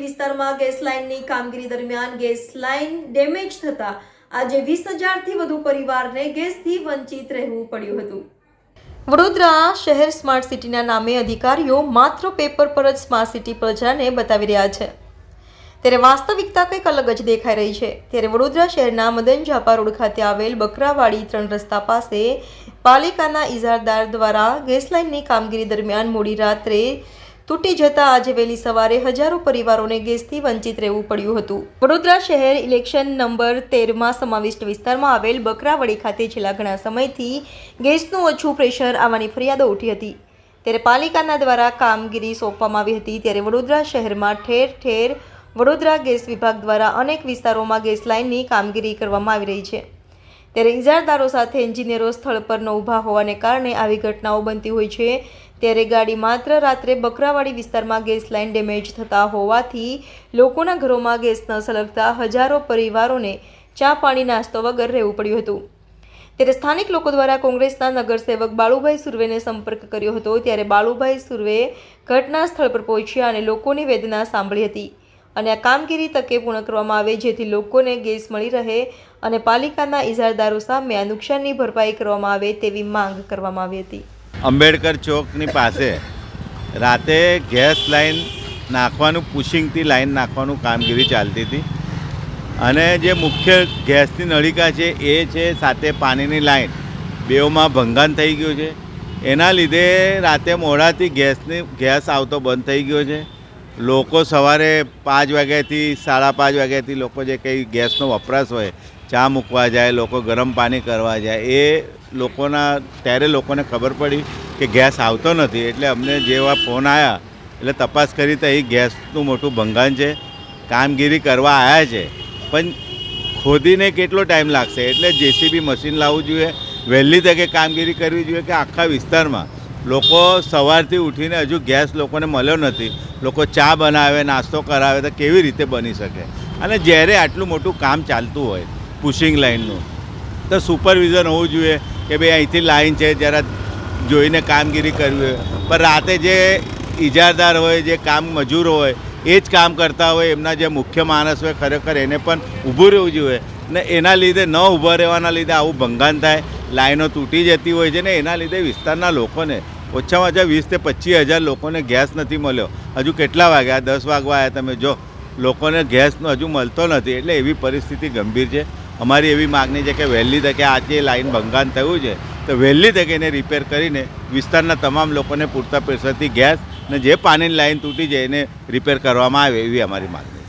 વિસ્તારમાં ગેસ લાઇનની કામગીરી દરમિયાન ગેસ લાઇન ડેમેજ થતા આજે વીસ હજારથી વધુ પરિવારને ગેસથી વંચિત રહેવું પડ્યું હતું. વડોદરા શહેર સ્માર્ટ સિટીના નામે અધિકારીઓ માત્ર પેપર પર જ સ્માર્ટ સિટી પ્રજાને બતાવી રહ્યા છે. ત્યારે વાસ્તવિકતા કંઈક અલગ જ દેખાઈ રહી છે. ત્યારે વડોદરા શહેરના મદન ઝાપા રોડ ખાતે આવેલ બકરાવાડી ત્રણ રસ્તા પાસે પાલિકાના ઇજારદાર દ્વારા ગેસ લાઇનની કામગીરી દરમિયાન મોડી રાત્રે તૂટી જતા આજે વહેલી સવારે હજારો પરિવારોને ગેસથી વંચિત રહેવું પડ્યું હતું. વડોદરા શહેર ઇલેક્શન નંબર તેરમાં સમાવિષ્ટ વિસ્તારમાં આવેલ બકરાવડી ખાતે છેલ્લા ઘણા સમયથી ગેસનું ઓછું પ્રેશર આવવાની ફરિયાદો ઉઠી હતી. ત્યારે પાલિકાના દ્વારા કામગીરી સોંપવામાં આવી હતી. ત્યારે વડોદરા શહેરમાં ઠેર ઠેર વડોદરા ગેસ વિભાગ દ્વારા અનેક વિસ્તારોમાં ગેસ લાઇનની કામગીરી કરવામાં આવી રહી છે. ત્યારે ઇજારદારો સાથે એન્જિનિયરો સ્થળ પર ન ઊભા હોવાને કારણે આવી ઘટનાઓ બનતી હોય છે. ત્યારે ગાડી માત્ર રાત્રે બકરાવાડી વિસ્તારમાં ગેસ લાઇન ડેમેજ થતા હોવાથી લોકોના ઘરોમાં ગેસ ન સલગતા હજારો પરિવારોને ચા પાણી નાસ્તો વગર રહેવું પડ્યું હતું. ત્યારે સ્થાનિક લોકો દ્વારા કોંગ્રેસના નગરસેવક બાળુભાઈ સુર્વેને સંપર્ક કર્યો હતો. ત્યારે બાળુભાઈ સુર્વે ઘટના સ્થળ પર પહોંચ્યા અને લોકોની વેદના સાંભળી હતી. અને આ કામગીરી તકે પૂર્ણ કરવામાં આવે જેથી લોકોને ગેસ મળી રહે અને પાલિકાના ઇજારદારો સામે આ નુકસાનની ભરપાઈ કરવામાં આવે તેવી માંગ કરવામાં આવી હતી. અંબેડકર ચોકની પાસે રાતે ગેસ લાઈન નાખવાનું, પુશિંગથી લાઇન નાખવાનું કામગીરી ચાલતી હતી. અને જે મુખ્ય ગેસની નળિકા છે, એ છે સાથે પાણીની લાઇન બેઓમાં ભંગાણ થઈ ગયું છે. એના લીધે રાતે મોડાથી ગેસની, ગેસ આવતો બંધ થઈ ગયો છે. લોકો સવારે પાંચ વાગ્યાથી, સાડા પાંચ વાગ્યાથી લોકો જે કંઈ ગેસનો વપરાશ હોય, ચા મૂકવા જાય, લોકો ગરમ પાણી કરવા જાય, એ લોકોના, ત્યારે લોકોને ખબર પડી કે ગેસ આવતો નથી. એટલે અમને જેવા ફોન આવ્યા એટલે તપાસ કરી તો અહીં ગેસનું મોટું ભંગાણ છે, કામગીરી કરવા આવ્યા છે. પણ ખોદીને કેટલો ટાઈમ લાગશે? એટલે જેસીબી મશીન લાવવું જોઈએ, વહેલી તકે કામગીરી કરવી જોઈએ કે આખા વિસ્તારમાં? લોકો સવારથી ઉઠીને હજુ ગેસ લોકોને મળ્યો નથી. લોકો ચા બનાવે, નાસ્તો કરાવે, તો કેવી રીતે બની શકે? અને જ્યારે આટલું મોટું કામ ચાલતું હોય પુશિંગ લાઇનનું તો સુપરવિઝન હોવું જોઈએ કે ભાઈ અહીંથી લાઈન છે, જરા જોઈને કામગીરી કરવી હોય. પણ રાતે જે ઇજારદાર હોય, જે કામ મજૂર હોય, એ જ કામ કરતા હોય, એમના જે મુખ્ય માણસ હોય, ખરેખર એને પણ ઊભું રહેવું જોઈએ. ને એના લીધે ન ઊભા રહેવાના લીધે આવું ભંગાણ થાય, લાઈનો તૂટી જતી હોય છે ને એના લીધે વિસ્તારના લોકોને ઓછામાં ઓછા વીસ તે પચીસ હજાર લોકોને ગેસ નથી મળ્યો. હજુ કેટલા વાગ્યા દસ વાગવા આવ્યા તમે જો. લોકોને ગેસનો હજુ મળતો નથી એટલે એવી પરિસ્થિતિ ગંભીર છે. અમારી એવી માગણી છે કે વહેલી તકે આ જે લાઈન ભંગાણ થયું છે, તો વહેલી તકે એને રિપેર કરીને વિસ્તારના તમામ લોકોને પૂરતા પૈસાથી ગેસ ને જે પાણીની લાઈન તૂટી જાય એને રિપેર કરવામાં આવે એવી અમારી માગણી